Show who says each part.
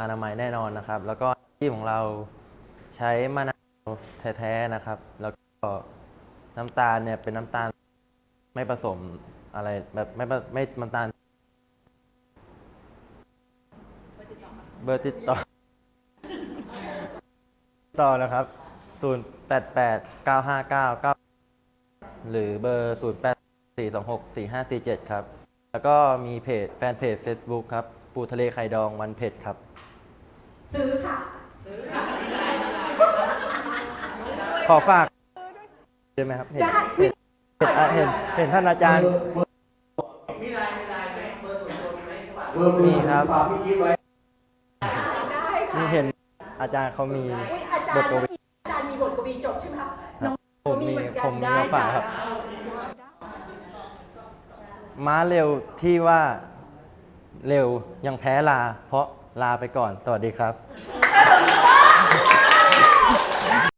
Speaker 1: อนามัยแน่นอนนะครับ แล้วก็ที่ของเราใช้มะนาวแท้ๆนะครับ แล้วก็น้ำตาลเนี่ยเป็นน้ำตาลไม่ผสมอะไรแบบไม่ไม่น้ำตาล เบอร์ติดต่อ ต่อนะครับ 0 8 8 9 5 9 9หรือเบอร์ 0 8 4 2 6 4 5 4 7 ครับ แล้วก็มีเพจแฟนเพจ Facebook ครับ ปูทะเลไข่ดองวันเผ็ดครับ
Speaker 2: ซื้อค่ะ
Speaker 1: ขอฝากใช่ไหมครับ เห็น
Speaker 2: ได้
Speaker 1: เห็นเห็นอะเห็นเห็นท่านอาจารย์
Speaker 3: มีไลน์มีไลน์ไหมเบอร์ส่วนตัวมีไหมฝาก
Speaker 1: มีครับ
Speaker 4: ฝากพี่จิ๊บไว้
Speaker 2: ได้ค่ะ
Speaker 1: นี่เห็นอาจารย์เขามี
Speaker 2: อุ๊ยอาจาร
Speaker 1: บ
Speaker 2: ย์
Speaker 1: ทก
Speaker 2: เมื่อ
Speaker 1: วี
Speaker 2: กี้อาจารย์มีบทกวีจบใช่ไหมคะน้อง
Speaker 1: ผมมี
Speaker 2: เหอนกัน
Speaker 1: ผมมี
Speaker 2: ได้
Speaker 1: มาฝากครับ
Speaker 2: จ้ะ
Speaker 1: ม้าเร็วที่ว่า เร็วยังแพ้ลา เพราะลาไปก่อน สวัสดีครับ